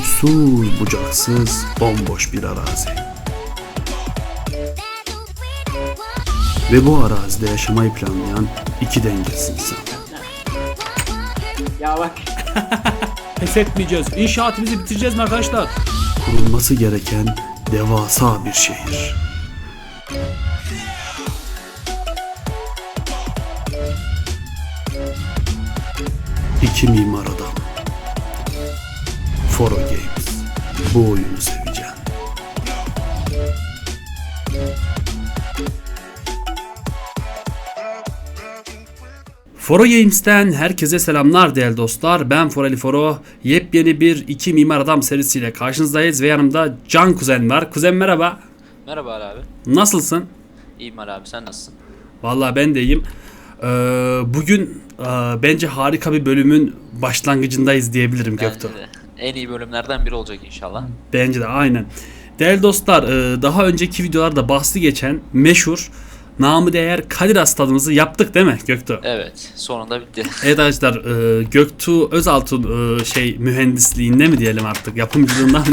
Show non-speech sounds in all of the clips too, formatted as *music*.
Uçsuz bucaksız bomboş bir arazi. Ve bu arazide yaşamayı planlayan iki dengesiz insan. Ya bak. *laughs* Pes etmeyeceğiz. İnşaatımızı bitireceğiz mi arkadaşlar? Kurulması gereken devasa bir şehir. İki mimar adam. Foro Games. Bu oyunu seveceksin. Foro Games'ten herkese selamlar değerli dostlar. Ben Forali Foro. Yepyeni bir iki Mimar Adam serisiyle karşınızdayız ve yanımda Can Kuzen var. Kuzen merhaba. Merhaba Ali abi. Nasılsın? İyiyim Ali abi sen nasılsın? Vallahi ben de iyiyim. Ee, bugün e, bence harika bir bölümün başlangıcındayız diyebilirim Göktuğ. En iyi bölümlerden biri olacak inşallah. Bence de aynen. Değerli dostlar e, daha önceki videolarda bahsi geçen meşhur namı değer Kadir Has tadımızı yaptık değil mi Göktuğ? Evet sonunda bitti. *laughs* Evet arkadaşlar e, Göktuğ Özaltın e, şey mühendisliğinde mi diyelim artık yapımcılığından?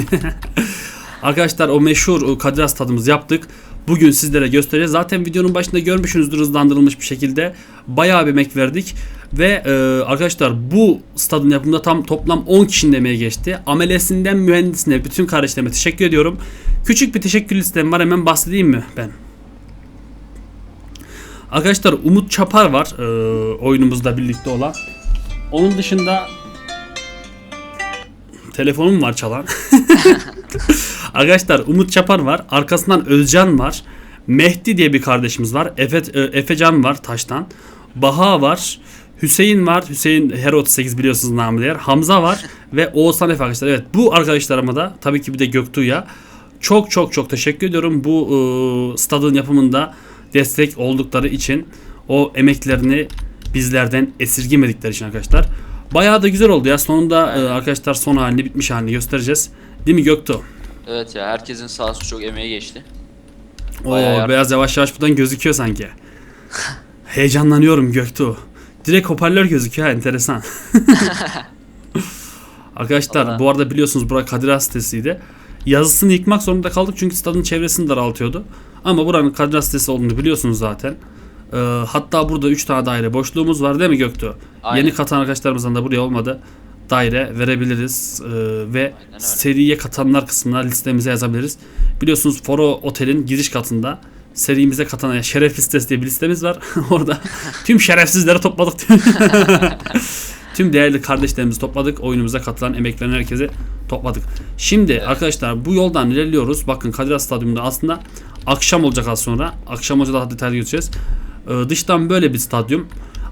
*laughs* Arkadaşlar o meşhur e, Kadir Has tadımızı yaptık. Bugün sizlere göstereceğiz. Zaten videonun başında görmüşsünüzdür hızlandırılmış bir şekilde. Bayağı bir emek verdik. Ve e, arkadaşlar bu stadın yapımında tam toplam 10 kişinin emeği geçti. Amelesinden mühendisine bütün kardeşlerime teşekkür ediyorum. Küçük bir teşekkür listem var hemen bahsedeyim mi ben? Arkadaşlar Umut Çapar var e, oyunumuzda birlikte olan. Onun dışında telefonum var çalan. *laughs* Arkadaşlar Umut Çapar var. Arkasından Özcan var. Mehdi diye bir kardeşimiz var. Efe, e, Efecan var Taş'tan. Baha var. Hüseyin var. Hüseyin Hero 38 biliyorsunuz namı değer. Hamza var *laughs* ve Oğuzhan Efe arkadaşlar. Evet bu arkadaşlarıma da tabii ki bir de Göktuğ'a çok çok çok teşekkür ediyorum. Bu e, stadın yapımında destek oldukları için o emeklerini bizlerden esirgemedikleri için arkadaşlar. Bayağı da güzel oldu ya. Sonunda e, arkadaşlar son halini bitmiş halini göstereceğiz. Değil mi Göktuğ? Evet ya herkesin olsun çok emeği geçti. Bayağı yardım- beyaz yavaş yavaş buradan gözüküyor sanki. *laughs* Heyecanlanıyorum Göktuğ. Direkt hoparlör gözüküyor ha enteresan. *laughs* Arkadaşlar Vallahi. bu arada biliyorsunuz bura Kadir sitesiydi. Yazısını yıkmak zorunda kaldık çünkü stadın çevresini daraltıyordu. Ama buranın Kadir sitesi olduğunu biliyorsunuz zaten. Ee, hatta burada 3 tane daire boşluğumuz var değil mi Göktuğ? Aynen. Yeni katan arkadaşlarımızdan da buraya olmadı. Daire verebiliriz ee, ve seriye katanlar kısmına listemize yazabiliriz. Biliyorsunuz Foro Otel'in giriş katında serimize katan şeref listesi diye bir listemiz var. *laughs* Orada tüm şerefsizleri topladık. *laughs* tüm değerli kardeşlerimizi topladık. Oyunumuza katılan emek veren herkesi topladık. Şimdi arkadaşlar bu yoldan ilerliyoruz. Bakın Kadir Stadyumunda aslında akşam olacak az sonra. Akşam olacak daha detaylı geçeceğiz. Ee, dıştan böyle bir stadyum.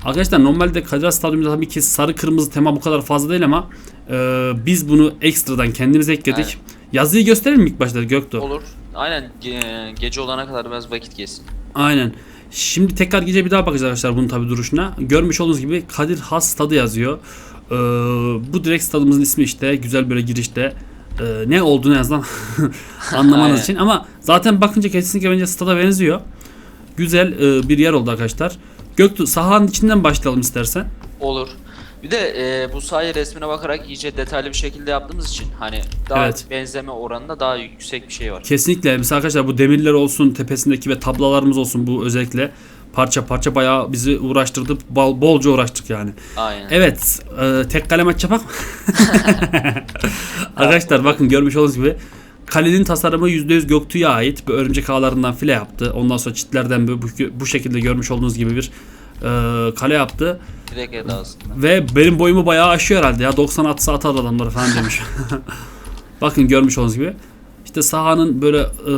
Arkadaşlar normalde Kadir Stadyumunda tabii ki sarı kırmızı tema bu kadar fazla değil ama e, biz bunu ekstradan kendimiz ekledik. Evet. Yazıyı gösterelim mi ilk başta Göktuğ? Olur. Aynen ge- gece olana kadar biraz vakit geçsin. Aynen. Şimdi tekrar gece bir daha bakacağız arkadaşlar bunun tabi duruşuna. Görmüş olduğunuz gibi Kadir Has stadı yazıyor. Ee, bu direkt stadımızın ismi işte. Güzel böyle girişte. Ee, ne olduğunu en azından *laughs* anlamanız için. Ama zaten bakınca kesinlikle bence stada benziyor. Güzel e, bir yer oldu arkadaşlar. Göktuğ sahanın içinden başlayalım istersen. Olur. Bir de e, bu sahayı resmine bakarak iyice detaylı bir şekilde yaptığımız için hani daha Evet. benzeme oranında daha yüksek bir şey var. Kesinlikle. Mesela arkadaşlar bu demirler olsun, tepesindeki ve tablalarımız olsun bu özellikle parça parça bayağı bizi uğraştırdı. Bol, bolca uğraştık yani. Aynen. Evet, e, tek kale maç yapak mı? *laughs* Arkadaşlar bakın görmüş olduğunuz gibi kalenin tasarımı %100 Göktuğ'a ait. Bir örümcek ağlarından file yaptı. Ondan sonra çitlerden böyle bu, bu şekilde görmüş olduğunuz gibi bir e, kale yaptı. Direkt el aslında. Ve benim boyumu bayağı aşıyor herhalde ya. 90 at saat adamları falan demiş. *laughs* bakın görmüş olduğunuz gibi. İşte sahanın böyle e,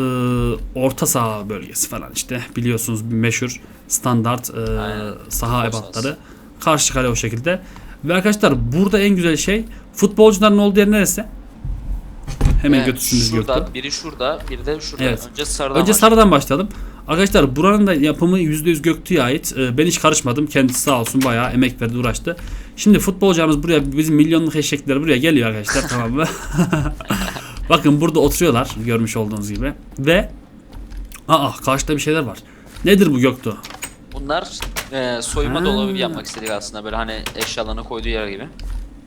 orta saha bölgesi falan işte biliyorsunuz meşhur standart e, Aynen. saha ebatları. Karşı kale o şekilde. Ve arkadaşlar burada en güzel şey futbolcuların olduğu yer neresi? Hemen Evet, götürsünüz şurada, Göktuğ. biri şurada, biri de şurada. Evet. Önce sarıdan Önce başlayalım. sarıdan başlayalım. Arkadaşlar buranın da yapımı %100 Göktuğ'a ait. Ee, Ben hiç karışmadım. Kendisi sağ olsun bayağı emek verdi uğraştı. Şimdi futbolcumuz buraya bizim milyonluk eşekler buraya geliyor arkadaşlar *laughs* tamam mı? *laughs* Bakın burada oturuyorlar görmüş olduğunuz gibi. Ve Aa karşıda bir şeyler var. Nedir bu Göktuğ? Bunlar e, soyma Ha. dolabı yapmak istedik aslında böyle hani eşyalarını koyduğu yer gibi.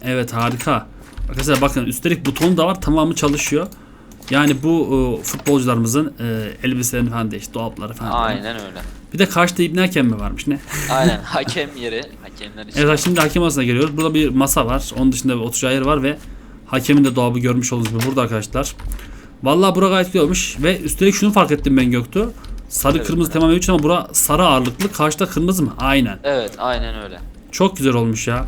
Evet harika. Arkadaşlar bakın üstelik butonu da var tamamı çalışıyor. Yani bu e, futbolcularımızın e, elbiselerini falan değişti, dolapları falan. Aynen öyle. Bir de karşıda İbni Hakem mi varmış ne? *laughs* Aynen *laughs* hakem yeri. Hakemler için. Evet şimdi hakem odasına geliyoruz. Burada bir masa var. Onun dışında bir oturacağı yer var ve hakemin de dolabı görmüş olduğunuz gibi burada arkadaşlar. Vallahi bura gayet güzel olmuş ve üstelik şunu fark ettim ben Göktuğ. Sarı Evet, kırmızı evet. tema mevcut ama bura sarı ağırlıklı. Karşıda kırmızı mı? Aynen. Evet aynen öyle. Çok güzel olmuş ya.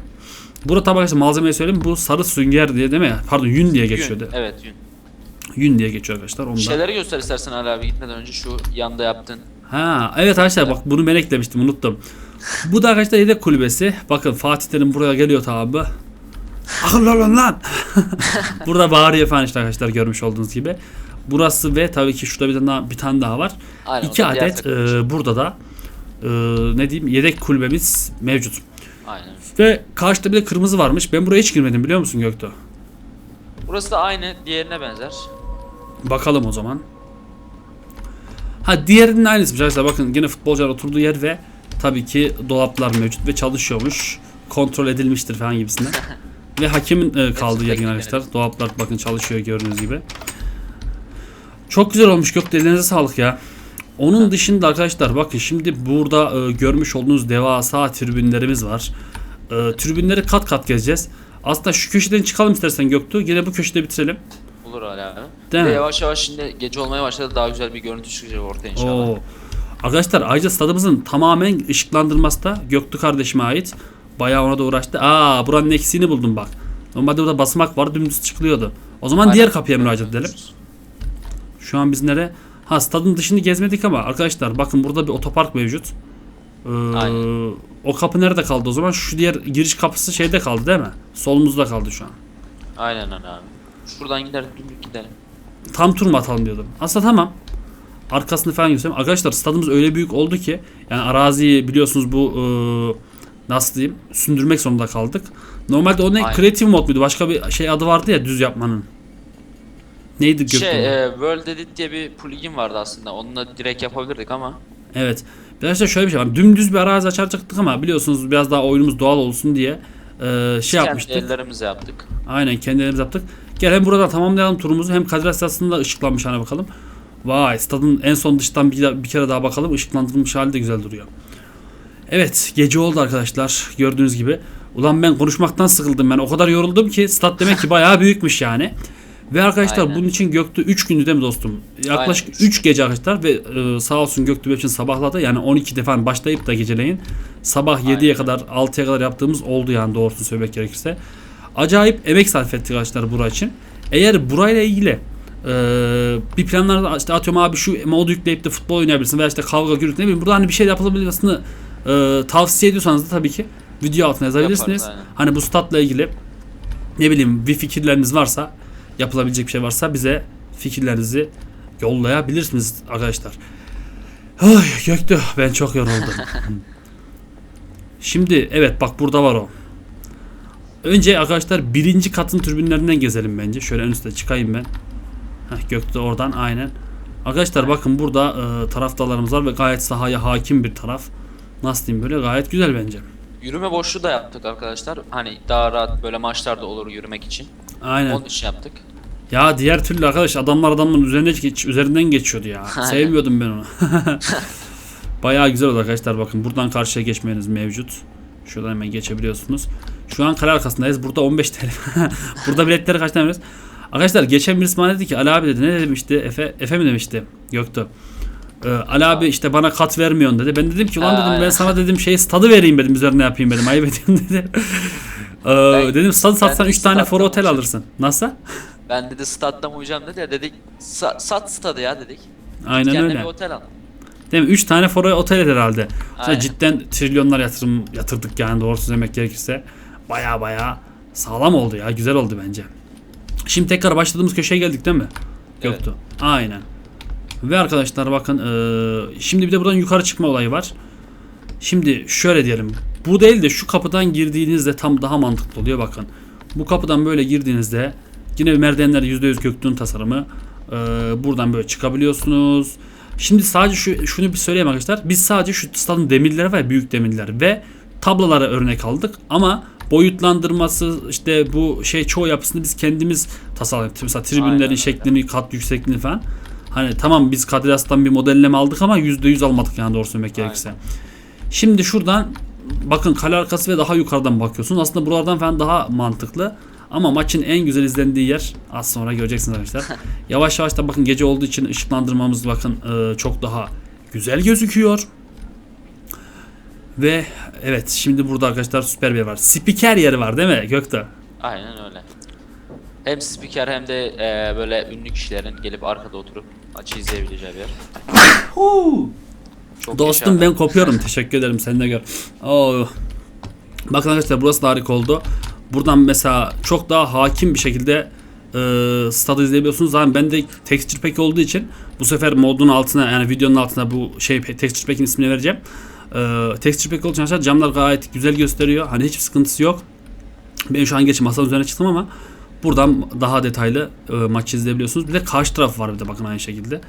Burada tabi arkadaşlar malzemeyi söyleyeyim. Bu sarı sünger diye değil mi? Pardon yün diye geçiyordu. Yün. Evet yün. Yün diye geçiyor arkadaşlar. Onu da. Şeyleri göster istersen Ali abi gitmeden önce şu yanda yaptın. Ha evet arkadaşlar bak bunu ben eklemiştim unuttum. Bu da arkadaşlar yedek kulübesi. Bakın Fatih Terim buraya geliyor tabi. Akıllı olun lan. *laughs* Burada bağırıyor falan işte arkadaşlar görmüş olduğunuz gibi. Burası ve tabii ki şurada bir tane daha, bir tane daha var. Aynen, İki adet e, burada da e, ne diyeyim yedek kulübemiz mevcut. Aynen. Ve karşıda bir de kırmızı varmış. Ben buraya hiç girmedim biliyor musun Göktuğ? Burası da aynı diğerine benzer. Bakalım o zaman. Ha diğerinin aynısı arkadaşlar bakın yine futbolcular oturduğu yer ve tabii ki dolaplar mevcut ve çalışıyormuş. Kontrol edilmiştir falan gibisinden. *laughs* ve hakemin e, kaldığı yer yine arkadaşlar. Dolaplar bakın çalışıyor gördüğünüz gibi. Çok güzel olmuş Gökte elinize sağlık ya. Onun dışında arkadaşlar bakın şimdi burada e, görmüş olduğunuz devasa tribünlerimiz var. E, tribünleri kat kat gezeceğiz. Aslında şu köşeden çıkalım istersen Göktuğ. Yine bu köşede bitirelim. Olur abi. Değil Ve mi? yavaş yavaş şimdi gece olmaya başladı daha güzel bir görüntü çıkacak ortaya inşallah. Oo. Arkadaşlar ayrıca stadımızın tamamen ışıklandırması da Göktü kardeşime ait. Bayağı ona da uğraştı. Aa buranın eksiğini buldum bak. Normalde burada basamak var dümdüz çıkılıyordu. O zaman Aynen. diğer kapıya müracaat edelim. Şu an biz nere? Ha stadın dışını gezmedik ama arkadaşlar bakın burada bir otopark mevcut. Ee, Aynen. o kapı nerede kaldı o zaman? Şu diğer giriş kapısı şeyde kaldı değil mi? Solumuzda kaldı şu an. Aynen abi. Şuradan gidelim dümdük gidelim. Tam tur mu atalım diyordum. Aslında tamam. Arkasını falan göstereyim. Arkadaşlar stadımız öyle büyük oldu ki yani araziyi biliyorsunuz bu e, nasıl diyeyim sündürmek zorunda kaldık. Normalde o ne Aynen. creative mod muydu? Başka bir şey adı vardı ya düz yapmanın. Neydi Göktuğ? Şey, e, World Edit diye bir plugin vardı aslında. Onunla direkt yapabilirdik ama. Evet. Arkadaşlar şöyle bir şey var. Dümdüz bir arazi açacaktık ama biliyorsunuz biraz daha oyunumuz doğal olsun diye e, şey Kendi yapmıştık. ellerimizle yaptık. Aynen kendi elimiz yaptık. Gel hem burada tamamlayalım turumuzu hem Kadir Esası'nda ışıklanmış hani bakalım. Vay stadın en son dıştan bir, bir kere daha bakalım ışıklandırılmış hali de güzel duruyor. Evet gece oldu arkadaşlar gördüğünüz gibi. Ulan ben konuşmaktan sıkıldım ben o kadar yoruldum ki stad demek ki bayağı büyükmüş yani. Ve arkadaşlar Aynen. bunun için Göktü 3 gündü değil mi dostum? Yaklaşık Aynen. 3 gece arkadaşlar ve e, sağ olsun Göktü benim için sabahladı. Yani 12'de falan başlayıp da geceleyin sabah 7'ye Aynen. kadar 6'ya kadar yaptığımız oldu yani doğrusunu söylemek gerekirse. Acayip emek sarf ettik arkadaşlar bura için. Eğer burayla ilgili e, bir planlarda işte atıyorum abi şu modu yükleyip de futbol oynayabilirsin veya işte kavga gürültü ne bileyim burada hani bir şey yapılabilirsini e, tavsiye ediyorsanız da tabii ki video altına yazabilirsiniz. Yaparız, aynen. Hani bu statla ilgili ne bileyim bir fikirleriniz varsa yapılabilecek bir şey varsa bize fikirlerinizi yollayabilirsiniz arkadaşlar. Ay Göktü ben çok yoruldum. *laughs* Şimdi evet bak burada var o. Önce arkadaşlar birinci katın türbinlerinden gezelim bence. Şöyle en üstte çıkayım ben. Heh, Gökte oradan aynen. Arkadaşlar bakın burada e, taraftarlarımız var ve gayet sahaya hakim bir taraf. Nasıl diyeyim böyle gayet güzel bence. Yürüme boşluğu da yaptık arkadaşlar. Hani daha rahat böyle maçlarda olur yürümek için. Aynen. Onun için yaptık. Ya diğer türlü arkadaş adamlar adamın üzerine geç, üzerinden geçiyordu ya. Aynen. Sevmiyordum ben onu. *laughs* Bayağı güzel oldu arkadaşlar bakın buradan karşıya geçmeniz mevcut. Şuradan hemen geçebiliyorsunuz. Şu an kale arkasındayız. Burada 15 TL. *laughs* Burada biletleri kaçtan veriyoruz? Arkadaşlar geçen birisi bana dedi ki Ali abi dedi ne demişti? Efe, Efe mi demişti? Göktuğ. Ee, Ali abi işte bana kat vermiyorsun dedi. Ben dedim ki ulan dedim ben sana dedim şey stadı vereyim dedim üzerine yapayım dedim. Ayıp ediyorum dedi. *laughs* Ee, Ben- dedim stadı satsan ben 3 tane statta for otel olacağım. alırsın. Nasıl? *laughs* Ben dedi statta mı uyuyacağım dedi ya dedik "Sa- sat stadı ya dedik. Aynen Kendine öyle. bir otel al. Değil mi? 3 tane fora otel herhalde. Sonra Aynen. cidden trilyonlar yatırım yatırdık yani doğrusu demek gerekirse. Baya baya sağlam oldu ya. Güzel oldu bence. Şimdi tekrar başladığımız köşeye geldik değil mi? Evet. Yoktu. Aynen. Ve arkadaşlar bakın eee, şimdi bir de buradan yukarı çıkma olayı var. Şimdi şöyle diyelim. Bu değil de şu kapıdan girdiğinizde tam daha mantıklı oluyor bakın. Bu kapıdan böyle girdiğinizde yine merdivenler %100 göktürk tasarımı. Eee, buradan böyle çıkabiliyorsunuz. Şimdi sadece şu, şunu bir söyleyeyim arkadaşlar. Biz sadece şu stadın demirleri var ya büyük demirler ve tablolara örnek aldık ama boyutlandırması işte bu şey çoğu yapısını biz kendimiz tasarladık. Mesela tribünlerin Aynen şeklini, kat yüksekliğini falan. Hani tamam biz Kadiras'tan bir modelleme aldık ama %100 almadık yani doğru söylemek gerekirse. Şimdi şuradan bakın kale arkası ve daha yukarıdan bakıyorsunuz. Aslında buralardan falan daha mantıklı. Ama maçın en güzel izlendiği yer az sonra göreceksiniz arkadaşlar. *laughs* yavaş yavaş da bakın gece olduğu için ışıklandırmamız bakın e, çok daha güzel gözüküyor. Ve evet şimdi burada arkadaşlar süper bir yer var. Spiker yeri var değil mi Gökte? Aynen öyle. Hem spiker hem de e, böyle ünlü kişilerin gelip arkada oturup maçı izleyebileceği bir yer. Çok Dostum ben kopuyorum. Teşekkür ederim. Sen de gör. Oo. Bakın arkadaşlar burası da harika oldu. Buradan mesela çok daha hakim bir şekilde e, stadı izleyebiliyorsunuz. Zaten bende texture pack olduğu için bu sefer modun altına yani videonun altına bu şey texture pack'in ismini vereceğim. E, texture pack olduğu arkadaşlar camlar gayet güzel gösteriyor. Hani hiçbir sıkıntısı yok. Ben şu an geç masanın üzerine çıktım ama buradan daha detaylı e, maçı izleyebiliyorsunuz. Bir de karşı taraf var bir de bakın aynı şekilde.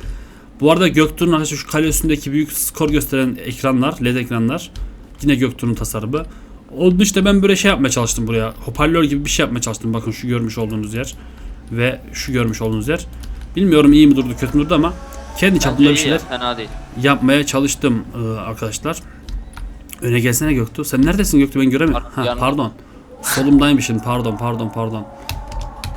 Bu arada Göktuğ'un arkadaşlar şu kale üstündeki büyük skor gösteren ekranlar, led ekranlar. Yine Göktuğ'un tasarımı. Onun dışında ben böyle şey yapmaya çalıştım buraya. Hoparlör gibi bir şey yapmaya çalıştım. Bakın şu görmüş olduğunuz yer. Ve şu görmüş olduğunuz yer. Bilmiyorum iyi mi durdu kötü mü durdu ama kendi çapımda bir şeyler fena değil. yapmaya çalıştım e, arkadaşlar. Öne gelsene Göktuğ. Sen neredesin Göktuğ ben göremiyorum. Ar- Ha, pardon. Solumdaymışım pardon pardon pardon.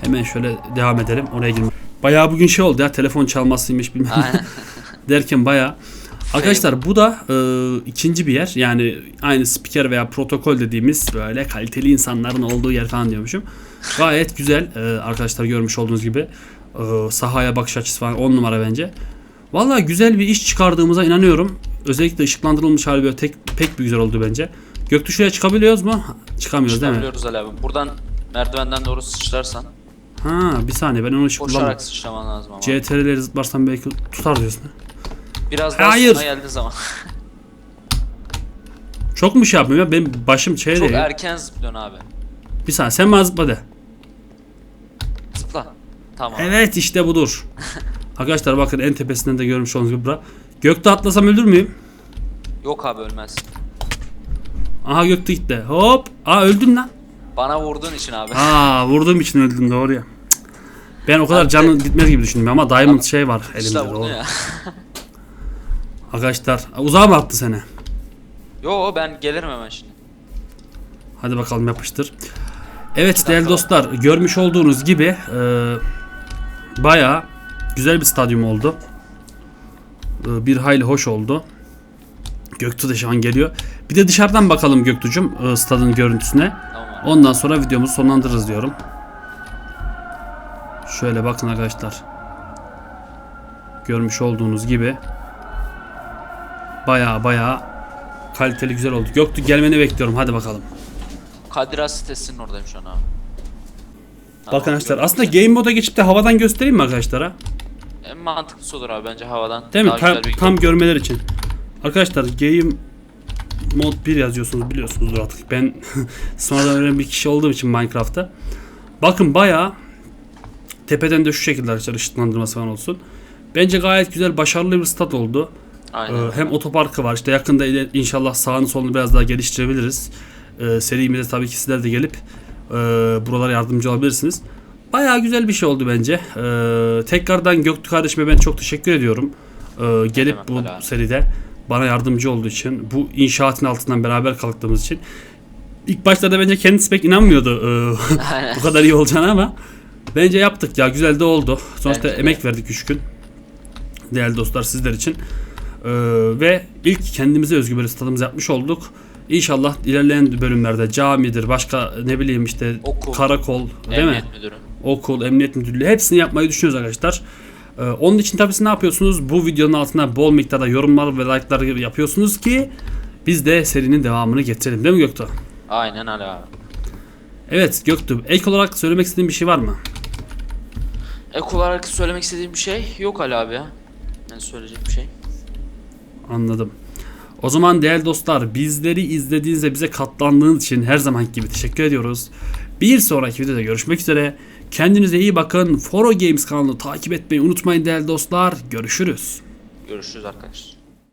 Hemen şöyle devam edelim oraya girme. Bayağı bugün şey oldu ya telefon çalmasıymış bilmem ne Aynen. *laughs* *laughs* derken bayağı. Arkadaşlar bu da e, ikinci bir yer. Yani aynı spiker veya protokol dediğimiz böyle kaliteli insanların olduğu yer falan diyormuşum. Gayet güzel e, arkadaşlar görmüş olduğunuz gibi. E, sahaya bakış açısı falan 10 numara bence. Vallahi güzel bir iş çıkardığımıza inanıyorum. Özellikle ışıklandırılmış hali böyle tek, pek bir güzel oldu bence. Göktuşu'ya çıkabiliyoruz mu? Çıkamıyoruz değil mi? Çıkabiliyoruz Ali abi. Buradan merdivenden doğru sıçrarsan Ha bir saniye ben onu hiç kullanmadım. koşarak sıçraman lazım ama. CTRL'leri zıplarsam belki tutar diyorsun. Biraz daha Hayır. geldiği zaman. *laughs* Çok mu şey yapmıyorum ya? Benim başım şey Çok değil. erken zıplıyorsun abi. Bir saniye sen bana zıpla de. Zıpla. Tamam. Evet işte budur. *laughs* Arkadaşlar bakın en tepesinden de görmüş olduğunuz gibi bura. Gökte atlasam ölür müyüm? Yok abi ölmez. Aha gökte gitti. Hop. Aa öldün lan. Bana vurduğun için abi. Aa vurduğum için öldüm doğru ya. Ben o kadar Abi canı gitmez gibi düşündüm ama diamond şey var elimde doğru. *laughs* Arkadaşlar uzağa mı attı seni? Yo ben gelirim hemen şimdi. Hadi bakalım yapıştır. Evet değerli dostlar görmüş olduğunuz gibi e, bayağı güzel bir stadyum oldu. E, bir hayli hoş oldu. Göktuğ da şu an geliyor. Bir de dışarıdan bakalım Göktuğ'cum e, stadın görüntüsüne. Ondan sonra videomuzu sonlandırırız diyorum. Şöyle bakın arkadaşlar. Görmüş olduğunuz gibi bayağı bayağı kaliteli güzel oldu. Göktuğ gelmeni bekliyorum. Hadi bakalım. Kadir Has sitesinin oradayım şu an abi. Bakın arkadaşlar aslında game moda geçip de havadan göstereyim mi arkadaşlara? En mantıklısı olur abi bence havadan. Değil mi? Daha Tam, güzel bir tam görmeler için. Arkadaşlar game mod 1 yazıyorsunuz biliyorsunuzdur artık. Ben *laughs* sonradan öğrenen bir kişi olduğum için Minecraft'ta. Bakın bayağı tepeden de şu şekilde arkadaşlar ışıklandırması falan olsun. Bence gayet güzel başarılı bir stat oldu. Aynen. Ee, hem otoparkı var. İşte yakında ile- inşallah sağını solunu biraz daha geliştirebiliriz. Ee, serimize tabii ki sizler de gelip e, buralara yardımcı olabilirsiniz. Bayağı güzel bir şey oldu bence. Ee, tekrardan Göktürk kardeşime ben çok teşekkür ediyorum. Ee, gelip bu seride bana yardımcı olduğu için, bu inşaatın altından beraber kalktığımız için. İlk başlarda bence kendisi pek inanmıyordu e, *laughs* bu kadar iyi olacağını ama bence yaptık ya güzel de oldu. Sonuçta Bence de. emek verdik 3 gün. Değerli dostlar sizler için. Ee, ve ilk kendimize özgü böyle stadımızı yapmış olduk. İnşallah ilerleyen bölümlerde camidir, başka ne bileyim işte Okul. karakol, değil mi? Müdürü. Okul, emniyet müdürlüğü hepsini yapmayı düşünüyoruz arkadaşlar. Ee, onun için tabii siz ne yapıyorsunuz? Bu videonun altına bol miktarda yorumlar ve like'lar yapıyorsunuz ki biz de serinin devamını getirelim değil mi Göktuğ? Aynen Ali abi. Evet Göktuğ, ek olarak söylemek istediğin bir şey var mı? Ek olarak söylemek istediğim bir şey yok Ali abi ya. Yani söyleyecek bir şey. Anladım. O zaman değerli dostlar bizleri izlediğiniz ve bize katlandığınız için her zamanki gibi teşekkür ediyoruz. Bir sonraki videoda görüşmek üzere. Kendinize iyi bakın. Foro Games kanalını takip etmeyi unutmayın değerli dostlar. Görüşürüz. Görüşürüz arkadaşlar.